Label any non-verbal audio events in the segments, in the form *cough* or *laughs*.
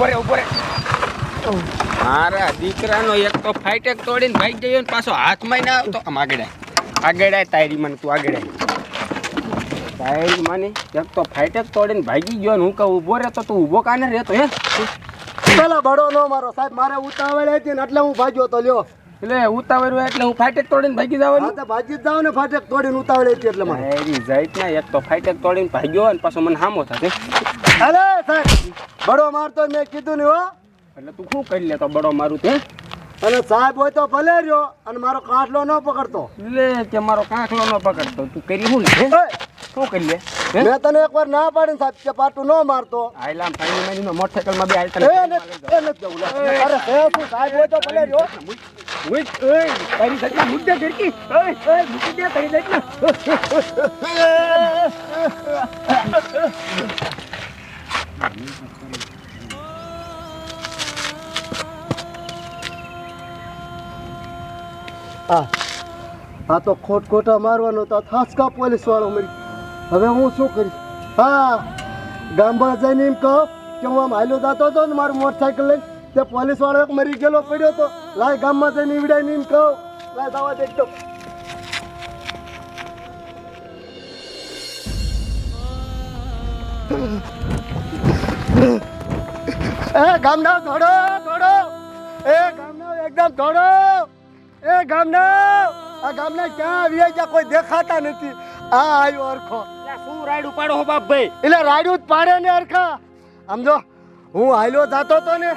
ઊભો રે ઊભો રે. મારા દીકરાનો એક તો ફાઈટેક તોડીને ભાઈ ગયો ને પાછો હાથમાં ના આવતો. આમ આગળ આય. આગળ તારી મને તું આગળ. તારી મને એક તો ફાઈટેક તોડીને ભાગી ગયો ને હું કહું ઊભો રહેતો તું ઊભો કાને રહેતો હે? પેલા બડો નો મારો સાહેબ મારે ઉતાવળ હતી ને એટલે હું ભાગ્યો તો લ્યો. એટલે ઉતાવળ હોય એટલે હું ફાટેક તોડીને ભાગી જાવ જવાનું તો ભાજી જ જાવ ને ફાટેક તોડીને ઉતાવળ હતી એટલે મારે જાત ના એક તો ફાટેક તોડીને ભાગ્યો અને પાછો મને હામો થશે. અરે સાહેબ બડો મારતો મેં કીધું ને હો. એટલે તું શું કરી લેતો બડો મારું તે? અને સાહેબ હોય તો ભલે રહ્યો અને મારો કાંઠલો ન પકડતો. લે કે મારો કાંઠલો ન પકડતો તું કરી હું લે હે? શું કરી લે મેં તને એકવાર ના પાડી સાહેબ કે પાટું ન મારતો. આઈલામ ફાઈની મેની મોટરસાઇકલમાં બે આલતા એ નથી જવું. અરે સાહેબ હોય તો ભલે રહ્યો. ઓય ઓય તારી સચ્ચા મુદ્દે ગરકી ઓય ઓય મૂકી દે તારી સચ્ચા *laughs* *laughs* હા આ તો ખોટ ખોટા મારવાનો તો થાસકા પોલીસ વાળો મરી હવે હું શું કરીશ? હા, ગામમાં જઈને એમ કહો કે હું આમ હાલ્યો જતો હતો ને મારું મોટરસાઇકલ લઈને તે પોલીસ વાળો એક મરી ગયેલો પડ્યો તો, લાય ગામમાં જઈને ઈવડાઈને એમ કહો. લાય દવા દેખતો એ ગામના ધોડો ધોડો એ ગામના એકદમ ધોડો એ ગામના આ ગામના ક્યાં આવ્યા જ્યાં કોઈ દેખાતા નથી. આ આવ્યો અરખો શું રાઈડ ઉપાડો હો બાપ ભાઈ? એટલે રાડ્યું જ પાડે ને અરખા સમજો હું હાલ્યો જાતો તો ને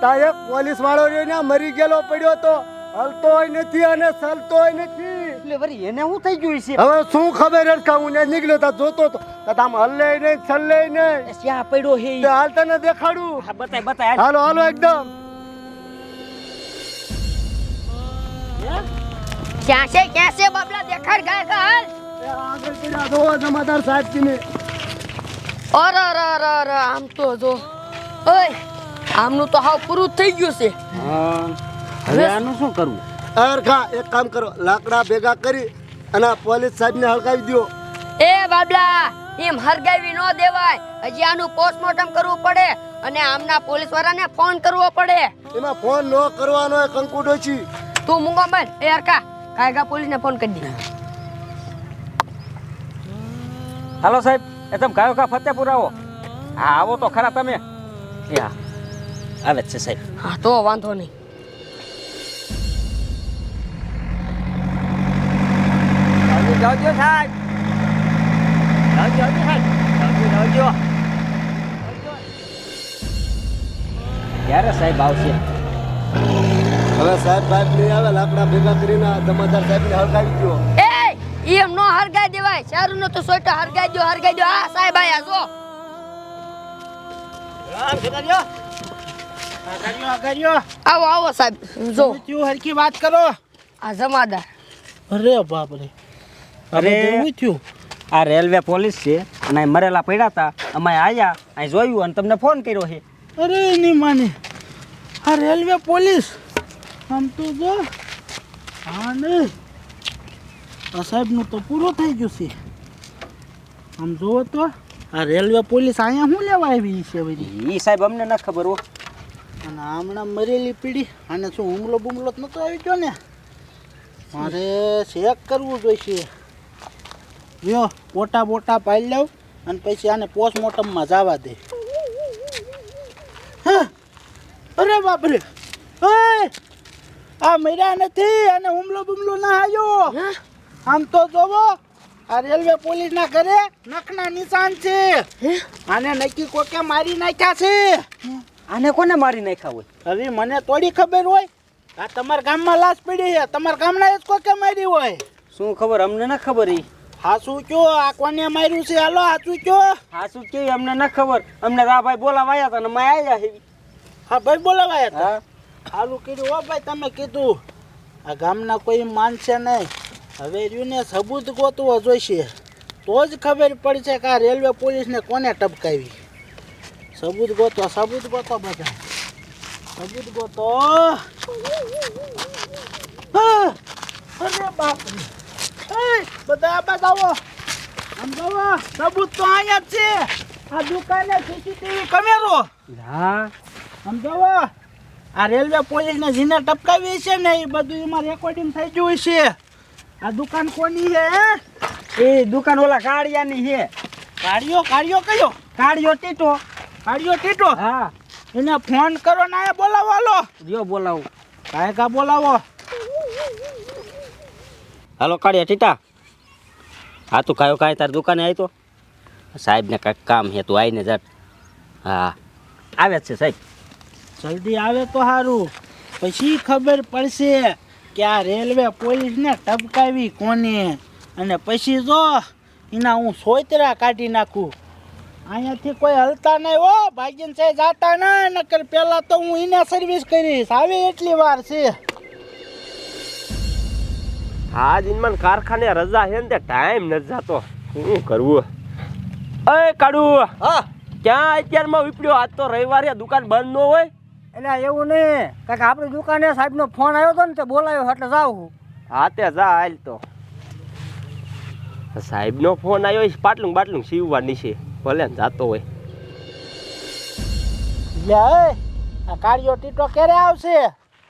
તા એક પોલીસ વાળો રહ્યો ને મરી ગયેલો પડ્યો તો હલતોય નથી અને ચલતોય નથી. એટલે વરી એને હું થઈ ગયું છે? હવે શું ખબર અરખા હું ને નીકળ્યો તા જોતો તો આમ હલ્લે નહીં છલ્લે નહીં. શ્યા પડ્યો હે. હાલ તને દેખાડું. હા બતાય બતાય હાલો. હાલો એકદમ. ક્યાં છે ક્યાં છે બાબલા દેખાડ ગાય કા હાલ આગળ પડ્યા જો જમાદાર સાહેબ કી અરે અરે અરે અરે આમ તો જો. ઓય આમનું તો હાવ પૂરું થઈ ગયું છે. હવે આનું શું કરવું? અરખા એક કામ કરો લાકડા ભેગા કરી અને આ પોલીસ સાહેબને હળગાવી દો એ બાબલા એમ હરગાવી ન દેવાય. હજી આનું પોસ્ટમોર્ટમ કરવું પડે અને આમના પોલીસ વાળાને ફોન કરવો પડે. એમાં ફોન ન કરવાનો એ કંકુડો છે. તું મૂંગો બન એ હરકા કાયગા પોલીસને ફોન કરી દે. હાલો સાહેબ એ તમે ગાયો કા ફતેપુર આવો? આવો તો ખરા તમે. આવે છે સાહેબ. હા તો વાંધો નહીં. જાવજો સાહેબ જાવજો સાહેબ જાવજો જાવજો ક્યારે સાહેબ આવશે હવે સાહેબ સાહેબ નહીં આવે લાકડા ભેગા કરીને જમાદાર સાહેબ ને હળગાવી દો એ એમ નો હરગાઈ દેવાય. સારું નો તો સોટા હરગાઈ દો હરગાઈ દો આ સાહેબ આયા જો. આવો આવો સાહેબ. જો. હરકી વાત કરો? આ જમાદાર. અરે બાપ રે અરે. શું થયું? આ રેલવે પોલીસ છે અને અહીં મરેલા પડ્યા હતા. અમે આવ્યા અહીં જોયું અને તમને ફોન કર્યો છે. અરે એની માને. આ રેલવે પોલીસ? આમ તો જો હા ને? આ સાહેબનું તો પૂરું થઈ ગયું છે. આમ જુઓ તો આ રેલવે પોલીસ અહીંયા શું લેવા આવી છે બધી એ સાહેબ અમને ન ખબર હો. અને હમણાં મરેલી પીડી અને શું હુમલો બુમલો તો નતો આવી ગયો ને? મારે ચેક કરવું જોઈશે. લ્યો પોટા બોટા પાડી લઉં અને પછી આને પોસ્ટમોર્ટમમાં જવા દે. હા, અરે બાપરે! આ મર્યા નથી અને હુમલો બુમલો ના આવ્યો આમ તો જોવો આ રેલવે પોલીસના ઘરે નખના નિશાન છે. આને નક્કી કોકે મારી નાખ્યા છે. આને કોને મારી નાખ્યા હોય? હવે મને થોડી ખબર હોય. આ તમારા ગામમાં લાશ પડી છે. તમારા ગામના જ કોકે મારી હોય. શું ખબર? અમને ના ખબર ઈ. હા શું કયો? આ કોને માર્યું છે? હાલો શું કયો? હાસુ શું અમને ન ખબર. અમને તો ભાઈ બોલાવા આવ્યા હતા ને અમે આવ્યા છે હા ભાઈ બોલાવાયા હતા? હાલું કીધું ઓ ભાઈ તમે કીધું આ ગામના કોઈ માનશે નહીં. હવે રહ્યું ને સબૂત ગોતવો જોઈશે. તો જ ખબર પડશે કે આ રેલવે પોલીસને કોને ટપકાવી. સબૂત ગોતો સબૂત ગોતો બધા. સબૂત ગોતો. અરે બાપ રે. બધા આ બાજુ આવો. આમ જોવો સબૂત તો અહીંયા જ છે. આ દુકાને સીસીટીવી કેમેરો. હા સમજાવો આ રેલવે પોલીસને જેને ટપકાવી છે ને એ બધું એમાં રેકોર્ડિંગ થઈ ગયું છે. આ દુકાન કોની છે એ દુકાન ઓલા કાળિયાની છે. કાળિયો કાળિયો કયો? કાળિયો ટીટો. કાળિયો ટીટો? હા. એને ફોન કરો ને બોલાવો હાલો. જો બોલાવો. કાંઈ કા બોલાવો. હાલો કાઢ્યા ટીટા. હા, તું કાયો કાંઈ તારી દુકાને આવી તો સાહેબને કાંઈક કામ છે, તું આવીને જટ હા. આવે છે, સાહેબ. જલ્દી આવે તો સારું પછી ખબર પડશે કે આ રેલવે પોલીસને ટપકાવી કોને. અને પછી જો એના હું સોતરા કાઢી નાખું. અહીંયાથી કોઈ હલતા નહીં, હો. ભાગ્યન સાહેબ જાતા ના, નકર પહેલાં તો હું એને સર્વિસ કરીશ. આવે એટલી વાર છે. હા જીનમાન કારખાને રજા છે ને તે ટાઈમ નથી જાતો. શું કરવું? અય કાડુ હા. ક્યાં અત્યારમાં વિપડ્યો આજ તો રવિવારે દુકાન બંધ ન હોય. એટલે એવું નહીં. કાંઈક આપણી દુકાને સાહેબનો ફોન આવ્યો હતો ને તે બોલાયો એટલે જાઉં હા. તે જા હાલ તો. સાહેબનો ફોન આવ્યો છે પાટલું બાટલું સીવવા નીચે. ભલે ને જાતો હોય. લે એ, આ કાળિયો ટીટો ક્યારે આવશે?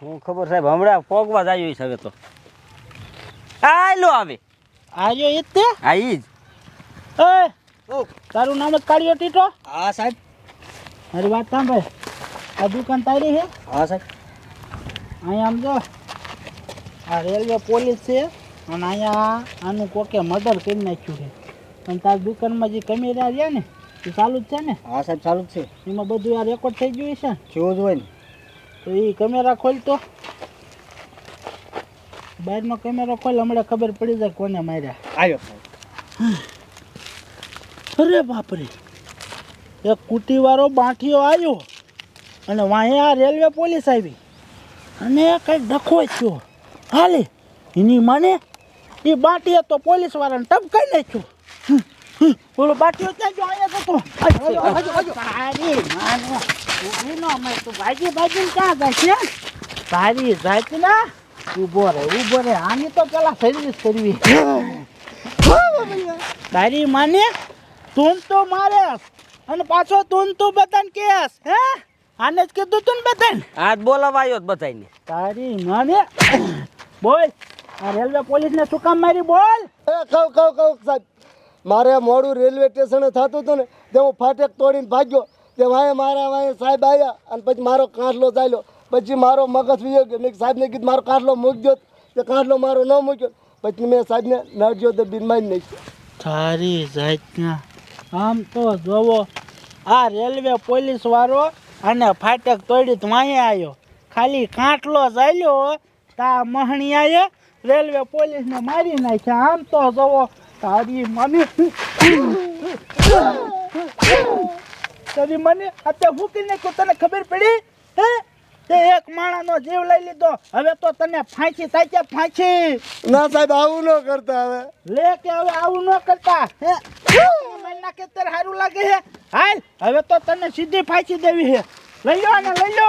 હું ખબર સાહેબ હમણાં પોગવા જ આવ્યો છે હવે તો. આયલો આવે. આયો એ તે? હા ઈ જ. એ તારું નામ જ કાર્યો ટીટો? હા સાહેબ. મારી વાત સાંભળ. આ દુકાન તારી છે હા સાહેબ. અહીંયા આમ જો આ રેલવે પોલીસ છે અને અહીંયા આનું કોકે મર્ડર કરી નાખ્યું છે. અને તારી દુકાનમાં જે કેમેરા રહ્યા ને એ ચાલુ જ છે ને? હા સાહેબ ચાલુ જ છે. એમાં બધું આ રેકોર્ડ થઈ ગયું છે જેવું જ હોય ને. તો એ કેમેરા ખોલતો? બહારનો કેમેરો ખોલ હમણાં ખબર પડી જાય કોને માર્યા. આવ્યો અરે બાપરે. એક કુટીવાળો બાંઠીઓ આવ્યો અને વાંહે આ રેલવે પોલીસ આવી. અને કંઈક ડખો થયો. હાલે એની માને એ બાટીએ તો પોલીસ વાળાને ટપકાઈ નાખ્યો. બોલો બાટીઓ ક્યાં જો અહીંયા તો ભાગી ભાગીને ક્યાં જાય છે? તારી જાય ના ઊભો રહે ઊભો રહે. આની તો પેલા સર્વિસ કરવી. તારી માને તું તો મારે અને પાછો તું તું બધાને કેસ હે? આને જ કીધું તું ને બધાને. આજ બોલાવા આવ્યો જ તારી માને બોલ આ રેલવે પોલીસને શું કામ મારી બોલ? એ કહું કહું કહું સાહેબ. મારે મોડું રેલવે સ્ટેશને થતું હતું ને તે હું ફાટક તોડીને ભાગ્યો. તે વાંહે મારા વાંહે સાહેબ આવ્યા અને પછી મારો કાંઠલો ચાલ્યો. પછી મારો મગજ વિયો ગયો. મેં સાહેબને કીધું, મારો કાટલો મૂકજો. તે કાટલો મારો ન મૂક્યો. પછી મેં સાહેબને નડજો તો બિનમાઈ નાખ્યો. તારી જાતના. આમ તો જોવો, આ રેલવે પોલીસ વાળો અને ફાટક તોડી તો વાંહે આવ્યો. ખાલી કાંટલો ચાલ્યો તા મહણિયાએ રેલવે પોલીસને મારી નાખ્યા. આમ તો જોવો, તારી મને તારી મને અત્યારે હું નાખ્યું. તને ખબર પડી? હે? તે એક માણાનો જીવ લઈ લીધો. હવે તો તને ફાંસી થાય છે ફાંસી. ના સાહેબ આવું ન કરતા હવે. લે કે હવે આવું ન કરતા. હે? મારી નાખે તારે સારું લાગે છે હાલ હવે તો તને સીધી ફાંસી દેવી છે લઈ લો ને લઈ લો